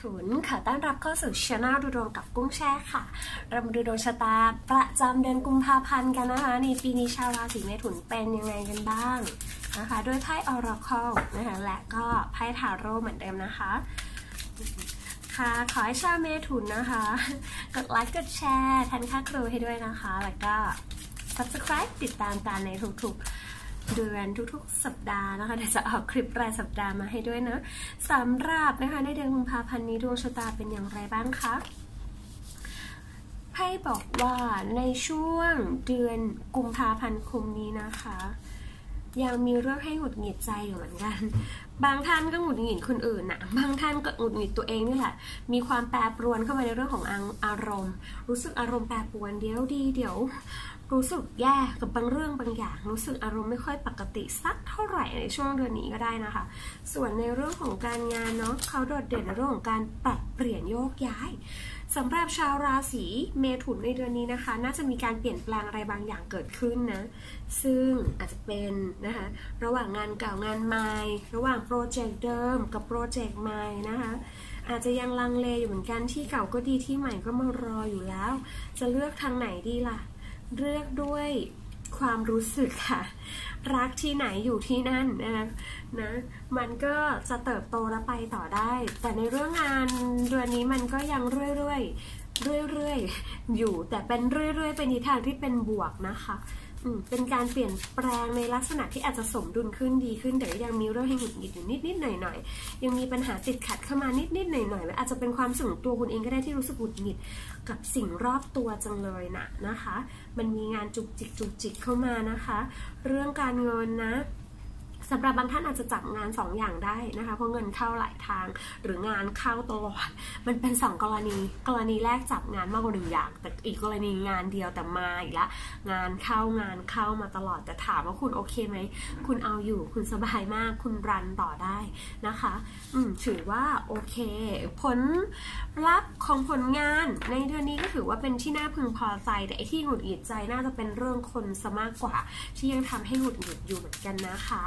ถุนขอต้อนรับเข้าสู่ช anel ดูดวงกับกุ้งแช่ค่ะ เรามาดูดวงชะตาประจำเดือนกุมภาพันธ์กันนะคะ ในปีนี้ชาวราศีเมถุนเป็นยังไงกันบ้างนะคะ ด้วยไพ่ออราคอลนะคะและก็ไพ่ทาโร่เหมือนเดิมนะคะ ค่ะขอให้ชาวเมถุนนะคะ กดไลค์กดแชร์ทันค่าครูให้ด้วยนะคะ แล้วก็ subscribe ติดตามการในทุกๆ เดือนทุกๆ สัปดาห์นะคะเดี๋ยวจะออกคลิปรายสัปดาห์มาให้ด้วยนะสำหรับนะคะในเดือนกุมภาพันธ์นี้ดวงชะตาเป็นอย่างไรบ้างคะไพ่บอกว่าในช่วงเดือนกุมภาพันธ์คมนี้นะคะ ยังมีเรื่องให้หงุดหงิดใจอยู่เหมือนกัน บางท่านก็หงุดหงิดคนอื่นนะบางท่านก็หงุดหงิดตัวเองนี่แหละ มีความแปรปรวนเข้ามาในเรื่องของอารมณ์ รู้สึกอารมณ์แปรปรวนเดี๋ยวดีเดี๋ยว รู้สึกแย่กับบางเรื่องบางอย่าง รู้สึกอารมณ์ไม่ค่อยปกติสักเท่าไหร่ในช่วงเดือนนี้ก็ได้นะคะ ส่วนในเรื่องของการงานเนาะเขาโดดเด่นในเรื่องของการปรับเปลี่ยนโยกย้ายสำหรับชาวราศีเมถุนในเดือนนี้นะคะ น่าจะมีการเปลี่ยนแปลงอะไรบางอย่างเกิดขึ้นนะ ซึ่งอาจจะเป็นนะคะระหว่างงานเก่างานใหม่ระหว่างโปรเจกต์เดิมกับโปรเจกต์ใหม่นะคะอาจจะยังลังเลอยู่เหมือนกันที่เก่าก็ดีที่ใหม่ก็มารออยู่แล้ว จะเลือกทางไหนดีล่ะ เลือกด้วยความรู้สึกค่ะ รักที่ไหนอยู่ที่นั่นนะนะมันก็จะเติบโตและไปต่อได้ แต่ในเรื่องงานเดือนนี้มันก็ยังเรื่อยๆเรื่อยๆอยู่ แต่เป็นเรื่อยๆเป็นทิศทางที่เป็นบวกนะคะ เป็นการเปลี่ยนแปลงในลักษณะที่อาจจะสมดุลขึ้นดีขึ้นแต่ยังมีเรื่องให้หงุดหงิดอยู่นิดนิดหน่อยหน่อยยังมีปัญหาติดขัดเข้ามานิดนิดหน่อยหน่อยอาจจะเป็นความสึกตัวคุณเองก็ได้ที่รู้สึกหงุดหงิดกับสิ่งรอบตัวจังเลยนะนะคะ มันมีงานจุกจิกจุกจิกเข้ามานะคะ เรื่องการเงินนะ สำหรับบางท่านอาจจะจับงาน2ออย่างได้นะคะ เพราะเงินเข้าหลายทาง หรืองานเข้าตลอดมันเป็น 2 กรณี กรณีแรกจับงานมากกว่าหนึ่งอย่าง แต่อีกกรณีงานเดียวแต่มาอีกละงานเข้างานเข้ามาตลอดแต่ถามว่าคุณโอเคไหมคุณเอาอยู่คุณสบายมากคุณรันต่อได้นะคะ อืมถือว่าโอเค ผลลัพธ์ของผลงานในเดือนนี้ก็ถือว่าเป็นที่น่าพึงพอใจ แต่ไอที่หงุดหงิดใจน่าจะเป็นเรื่องคนซะมากกว่า ที่ยังทำให้หงุดหงิดอยู่เหมือนกันนะคะ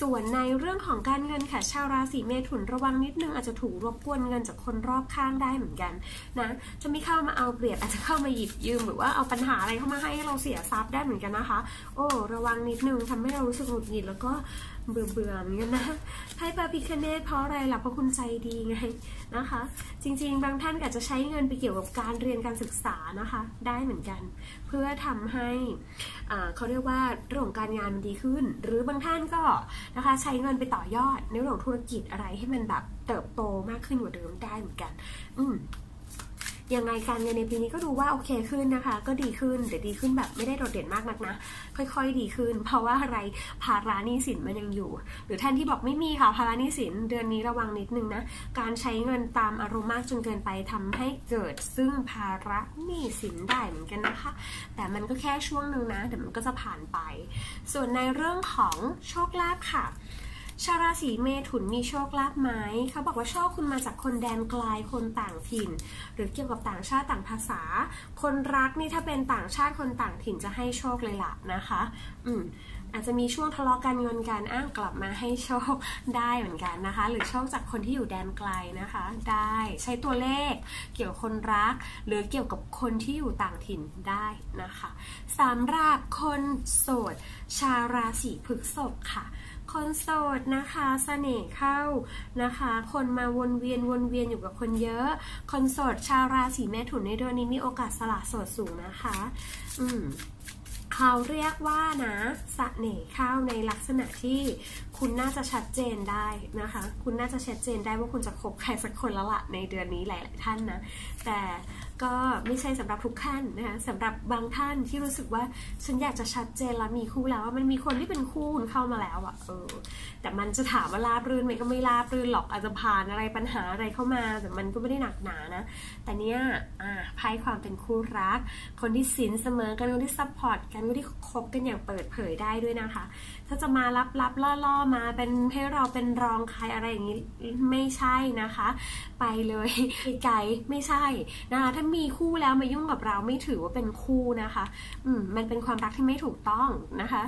ส่วนในเรื่องของการเงินค่ะชาวราศีเมถุนระวังนิดนึงอาจจะถูกรบกวนเงินจากคนรอบข้างได้เหมือนกันนะจะม่เข้ามาเอาเปรียบอาจจะเข้ามาหยิบยืมหรือว่าเอาปัญหาอะไรเข้ามาให้เราเสียทรัพย์ได้เหมือนกันนะคะ โอ้ระวังนิดนึงทำให้เรารู้สึกหงุดหงิดแล้วก็เบื่อเบื่อเหมือนกันนะไพ่ปาพิคเนตเพราะอะไรล่ะเพราะคุณใจดีไงนะคะ จริง ๆ บางท่านอาจจะใช้เงินไปเกี่ยวกับการเรียนการศึกษานะคะ ได้เหมือนกัน เพื่อทำให้เขาเรียกว่าเรื่องของการงานมันดีขึ้น หรือบางท่านก็นะคะ ใช้เงินไปต่อยอดในเรื่องธุรกิจอะไรให้มันแบบเติบโตมากขึ้นกว่าเดิมได้เหมือนกัน อืม ยังไงการเงินในปีนี้ก็ดูว่าโอเคขึ้นนะคะ ก็ดีขึ้นแต่ดีขึ้นแบบไม่ได้โดดเด่นมากนักนะ ค่อยๆ ดีขึ้น เพราะว่าอะไรภาระหนี้สินมันยังอยู่ หรือท่านที่บอกไม่มีค่ะภาระหนี้สินเดือนนี้ระวังนิดนึงนะ การใช้เงินตามอารมณ์มากจนเกินไปทำให้เกิดซึ่งภาระหนี้สินได้เหมือนกันนะคะ แต่มันก็แค่ช่วงหนึ่งนะเดี๋ยวมันก็จะผ่านไป ส่วนในเรื่องของโชคลาภค่ะ ชาวราศีเมถุนมีโชคลาภไหมเขาบอกว่าโชคคุณมาจากคนแดนไกลคนต่างถิ่น หรือเกี่ยวกับต่างชาติต่างภาษา คนรักนี่ถ้าเป็นต่างชาติคนต่างถิ่นจะให้โชคเลยล่ะนะคะ อืมอาจจะมีช่วงทะเลาะกันเงินการอ้างกลับมาให้โชคได้เหมือนกันนะคะ หรือโชคจากคนที่อยู่แดนไกลนะคะ ได้ใช้ตัวเลข เกี่ยวกับคนรัก หรือเกี่ยวกับคนที่อยู่ต่างถิ่นได้นะคะสำหรับคนโสด ชาวราศีพฤษภค่ะ คนโสดนะคะสเสน่ห์เข้านะคะ คนมาวนเวียนวนเวียนอยู่กับคนเยอะ คนโสดชาวราศีเมถุนในเดือนนี้มีโอกาสสละโสดสูงนะคะ อืมเขาเรียกว่านะสเน่ห์เข้าในลักษณะที่คุณน่าจะชัดเจนได้นะคะ คุณน่าจะชัดเจนได้ว่าคุณจะคบใครสักคนแล้วละในเดือนนี้หลาย ๆ ท่านนะ แต่ ก็ไม่ใช่สำหรับทุกท่านนะคะสำหรับบางท่านที่รู้สึกว่าฉันอยากจะชัดเจนแล้วมีคู่แล้วว่ามันมีคนที่เป็นคู่เข้ามาแล้วอะเออ แต่มันจะถามว่าราบรื่นไหมก็ไม่ราบรื่นหรอกอาจจะผ่านอะไรปัญหาอะไรเข้ามาแต่มันก็ไม่ได้หนักหนานะแต่เนี้ยอ่าไพ่ความเป็นคู่รัก คนที่สินเสมอกันคนที่ซัพพอร์ตกันคนที่คบกันอย่างเปิดเผยได้ด้วยนะคะ ถ้าจะมารับรับล่อล่อมาเป็นให้เราเป็นรองใครอะไรอย่างนี้ไม่ใช่นะคะ ไปเลยไกลไม่ใช่นะคะถ้ามีคู่แล้วมายุ่งกับเราไม่ถือว่าเป็นคู่นะคะ อืมมันเป็นความรักที่ไม่ถูกต้องนะคะ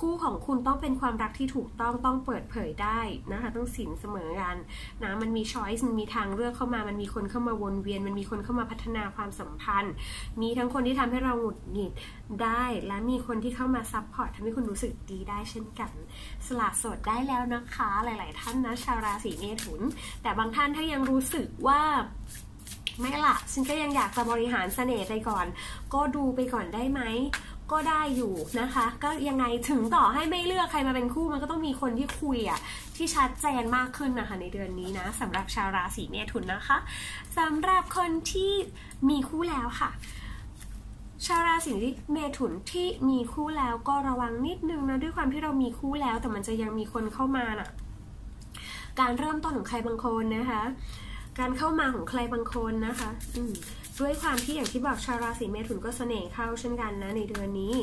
คู่ของคุณต้องเป็นความรักที่ถูกต้องต้องเปิดเผยได้นะคะ ต้องสินเสมอกันนะมันมีช้อยส์มันมีทางเลือกเข้ามา มันมีคนเข้ามาวนเวียน มันมีคนเข้ามาพัฒนาความสัมพันธ์ มีทั้งคนที่ทำให้เราหงุดหงิดได้ และมีคนที่เข้ามาซับพอร์ตทำให้คุณรู้สึกดีได้เช่นกัน สละสดได้แล้วนะคะ หลาย ๆ ท่านนะชาวราศีเมถุน แต่บางท่านถ้ายังรู้สึกว่า ไม่ละฉันก็ยังอยากจะบริหารเสน่ห์ไปก่อน ก็ดูไปก่อนได้ไหมก็ได้อยู่นะคะ ก็ยังไงถึงต่อให้ไม่เลือกใครมาเป็นคู่มันก็ต้องมีคนที่คุยอะที่ชัดเจนมากขึ้นนะคะในเดือนนี้นะสำหรับชาวราศีเมถุนนะคะสำหรับคนที่มีคู่แล้วค่ะชาวราศีเมถุนที่มีคู่แล้วก็ระวังนิดนึงนะด้วยความที่เรามีคู่แล้วแต่มันจะยังมีคนเข้ามาน่ะ การเริ่มต้นของใครบางคนนะคะ การเข้ามาของใครบางคนนะคะอืด้วยความที่อย่างที่บอกชาวราศีเมถุนก็เสน่ห์เข้าเช่นกันนะในเดือนนี้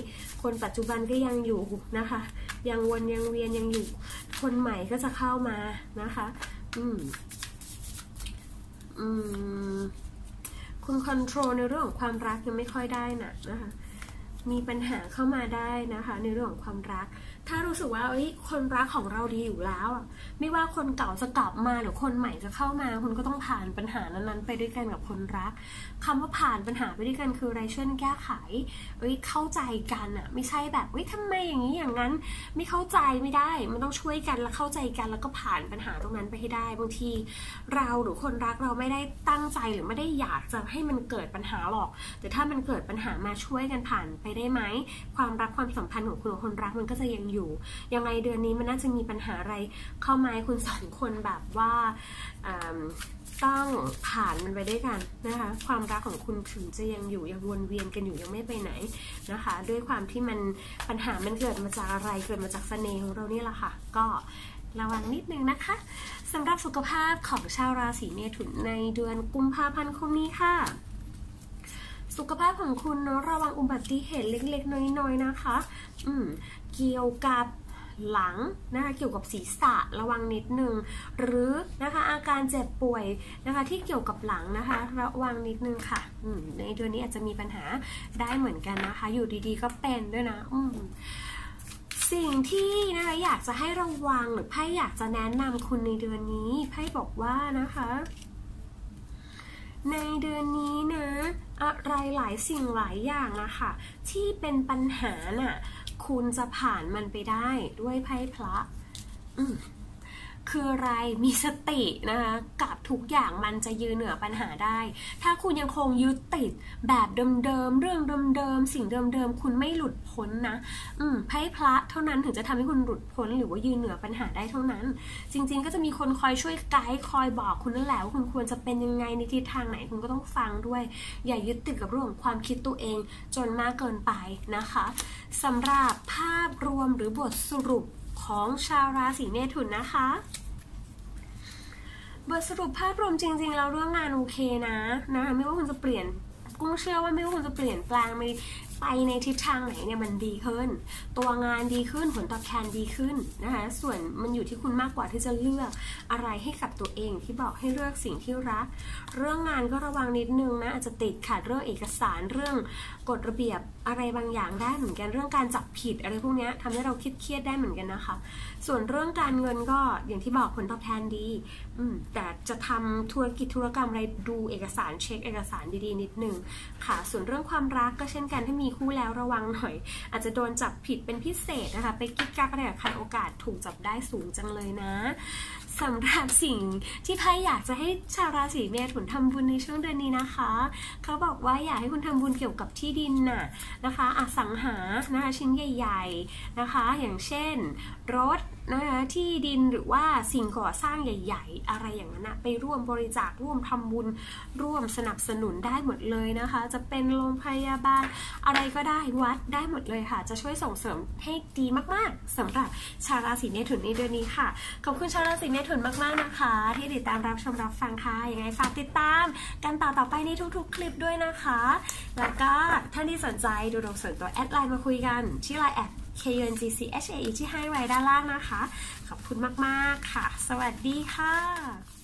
คนปัจจุบันก็ยังอยู่นะคะ ยังวนยังเวียนยังอยู่ คนใหม่ก็จะเข้ามานะคะ อืมอืมคุณคอนโทรลในเรื่องของความรักยังไม่ค่อยได้นะนะคะ มีปัญหาเข้ามาได้นะคะ ในเรื่องของความรัก ถ้ารู้สึกว่าเอ้ยคนรักของเราดีอยู่แล้วอะไม่ว่าคนเก่าจะกลับมาหรือคนใหม่จะเข้ามา คุณก็ต้องผ่านปัญหานั้นๆ ไปด้วยกันกับคนรักคำว่าผ่านปัญหาไปด้วยกันคืออะไรช่วยแก้ไขเอ้ยเข้าใจกันอะไม่ใช่แบบเอ้ยทำไมอย่างนี้อย่างนั้น ไม่เข้าใจไม่ได้ มันต้องช่วยกันแล้วเข้าใจกันแล้วก็ผ่านปัญหาตรงนั้นไปให้ได้บางที เราหรือคนรักเราไม่ได้ตั้งใจหรือไม่ได้อยากจะให้มันเกิดปัญหาหรอก แต่ถ้ามันเกิดปัญหามาช่วยกันผ่านไปได้ไหมความรักความสัมพันธ์ของคุณกับคนรักมันก็จะยังอยู่ยังไงเดือนนี้มันน่าจะมีปัญหาอะไรเข้ามาให้คุณสองคนแบบว่าต้องผ่านมันไปด้วยกันนะคะ ความรักของคุณถึงจะยังอยู่ยังวนเวียนกันอยู่ยังไม่ไปไหนนะคะ ด้วยความที่มันปัญหามันเกิดมาจากอะไรเกิดมาจากเสน่ห์ของเรานี่แหละค่ะ ก็ระวังนิดนึงนะคะสำหรับสุขภาพของชาวราศีเมถุนในเดือนกุมภาพันธ์คมนี้ค่ะ สุขภาพของคุณเนาะระวังอุบัติเหตุเล็กๆ น้อยๆนะคะ อืม เกี่ยวกับหลังนะคะเกี่ยวกับศีรษะระวังนิดนึง หรือนะคะอาการเจ็บป่วยนะคะที่เกี่ยวกับหลังนะคะระวังนิดนึงค่ะในเดือนนี้อาจจะมีปัญหาได้เหมือนกันนะคะ อยู่ดีๆก็เป็นด้วยนะอืสิ่งที่นะคะอยากจะให้ระวังหรือไพ่อยากจะแนะนำคุณในเดือนนี้ไพ่บอกว่านะคะ ในเดือนนี้นะอะไรหลายสิ่งหลายอย่างนะคะที่เป็นปัญหาน่ะ คุณจะผ่านมันไปได้ด้วยไพ่พระ คืออะไรมีสตินะคะกับทุกอย่างมันจะยืนเหนือปัญหาได้ ถ้าคุณยังคงยึดติดแบบเดิมๆเรื่องเดิมๆสิ่งเดิมๆคุณไม่หลุดพ้นนะ อืมไพ่พระเท่านั้นถึงจะทำให้คุณหลุดพ้นหรือว่ายืนเหนือปัญหาได้เท่านั้น จริง ๆ ก็จะมีคนคอยช่วยไกด์คอยบอกคุณนั่นแหละว่าคุณควรจะเป็นยังไงในทิศทางไหนคุณก็ต้องฟังด้วย อย่ายึดติดกับเรื่องของความคิดตัวเองจนมากเกินไปนะคะสำหรับภาพรวมหรือบทสรุป ของชาวราศีเมถุนนะคะบทสรุปภาพรวมจริง ๆ แล้วเรื่องงานโอเคนะนะคะไม่ว่าคุณจะเปลี่ยน กุ้งเชื่อว่าไม่ว่าคุณจะเปลี่ยนแปลงไป ไปในทิศทางไหนเนี่ยมันดีขึ้น ตัวงานดีขึ้นผลตอบแทนดีขึ้นนะคะส่วนมันอยู่ที่คุณมากกว่าที่จะเลือกอะไรให้กับตัวเองที่บอกให้เลือกสิ่งที่รัก เรื่องงานก็ระวังนิดนึงนะอาจจะติดขัดเรื่องเอกสารเรื่องกฎระเบียบอะไรบางอย่างได้เหมือนกันเรื่องการจับผิดอะไรพวกนี้ทำให้เราคิดเครียดได้เหมือนกันนะคะ ส่วนเรื่องการเงินก็อย่างที่บอกผลตอบแทนดีอืมแต่จะทำธุรกิจธุรกรรมอะไรดูเอกสารเช็คเอกสารดีๆ นิดนึงค่ะ ส่วนเรื่องความรักก็เช่นกันถ้ามีีคู่แล้วระวังหน่อย อาจจะโดนจับผิดเป็นพิเศษนะคะ ไปกิ๊กกักอะไรกับใครโอกาสถูกจับได้สูงจังเลยนะ สำหรับสิ่งที่ไพ่อยากจะให้ชาวราศีเมถุนทำบุญในช่วงเดือนนี้นะคะ เขาบอกว่าอยากให้คุณทำบุญเกี่ยวกับที่ดินน่ะนะคะอสังหานะคะชิ้นใหญ่ ๆนะคะ อย่างเช่น รถนะคะที่ดินหรือว่าสิ่งก่อสร้างใหญ่ ๆ อะไรอย่างนั้นนะไปร่วมบริจาคร่วมทำบุญร่วมสนับสนุนได้หมดเลยนะคะ จะเป็นโรงพยาบาลอะไรก็ได้วัดได้หมดเลยค่ะ จะช่วยส่งเสริมให้ดีมากๆสำหรับชาวราศีเมถุนในเดือนนี้ค่ะขอบคุณชาวราศีเมถุนมากๆนะคะ ที่ติดตามรับชมรับฟังค่ะยังไงฝากติดตามกันต่อต่อไปในทุกๆ คลิปด้วยนะคะ แล้วก็ท่านที่สนใจดูดวงส่วนตัวแอดไลน์มาคุยกันที่ไลน์แอด k u n g c h a e ที่ให้ไว้ด้านล่างนะคะ ขอบคุณมากๆค่ะ สวัสดีค่ะ